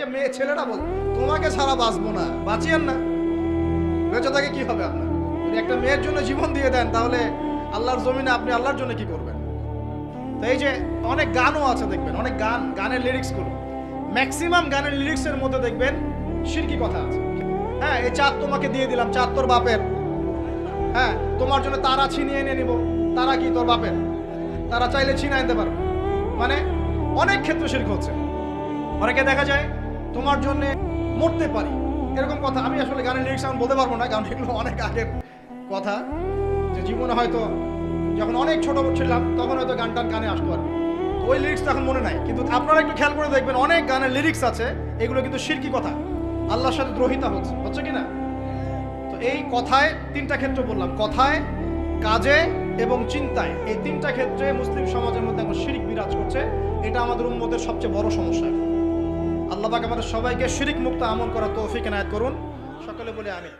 যে মেয়ে ছেলেটা বল, তোমাকে ছাড়া বাঁচবো না। বাঁচিয়েন না। বেঁচে থাকে কি হবে আপনার? যদি একটা মেয়ের জন্য জীবন দিয়ে দেন, তাহলে আল্লাহর জমিনে আপনি আল্লাহর জন্য কি করবেন? তো এই যে অনেক গানও আছে দেখবেন, অনেক গান, গানের লিরিক্সগুলো ম্যাক্সিমাম গানের লিরিক্সের মধ্যে দেখবেন শিরকি কথা আছে। হ্যাঁ এই চাঁদ তোমাকে দিয়ে দিলাম, চাঁদ তোর বাপের। হ্যাঁ তোমার জন্য তারা ছিনিয়ে এনে নিব। তারা কি তোর বাপের? তারা চাইলে ছিনাই আনতে পারবে। মানে অনেক ক্ষেত্রে শিরক হচ্ছে। অনেকে দেখা যায় তোমার জন্য মরতে পারি। এরকম কথা আমি আসলে গানের লিরিক্স এখন বলতে পারব না, কারণ এগুলো অনেক আগের কথা। যে জীবনে হয়তো যখন অনেক ছোট ছিলাম, তখন হয়তো গান টান গানে আসতো। তো ওই লিরিক্স এখন মনে নাই। কিন্তু আপনারা একটু খেয়াল করে দেখবেন, অনেক গানের লিরিক্স আছে, এগুলো কিন্তু শিরকি কথা। আল্লাহর সাথে দ্রোহিতা হচ্ছে হচ্ছে কি না? তো এই কথায় তিনটা ক্ষেত্র বললাম। কথায়, কাজে এবং চিন্তায়। এই তিনটা ক্ষেত্রে মুসলিম সমাজের মধ্যে এখন শিরিক বিরাজ করছে। এটা আমাদের উন্মতের সবচেয়ে বড় সমস্যা আল্লাহ পাক আমাদের সবাইকে শিরিক মুক্ত আমল করা তৌফিক এনায়ত করুন। সকলে বলে আমি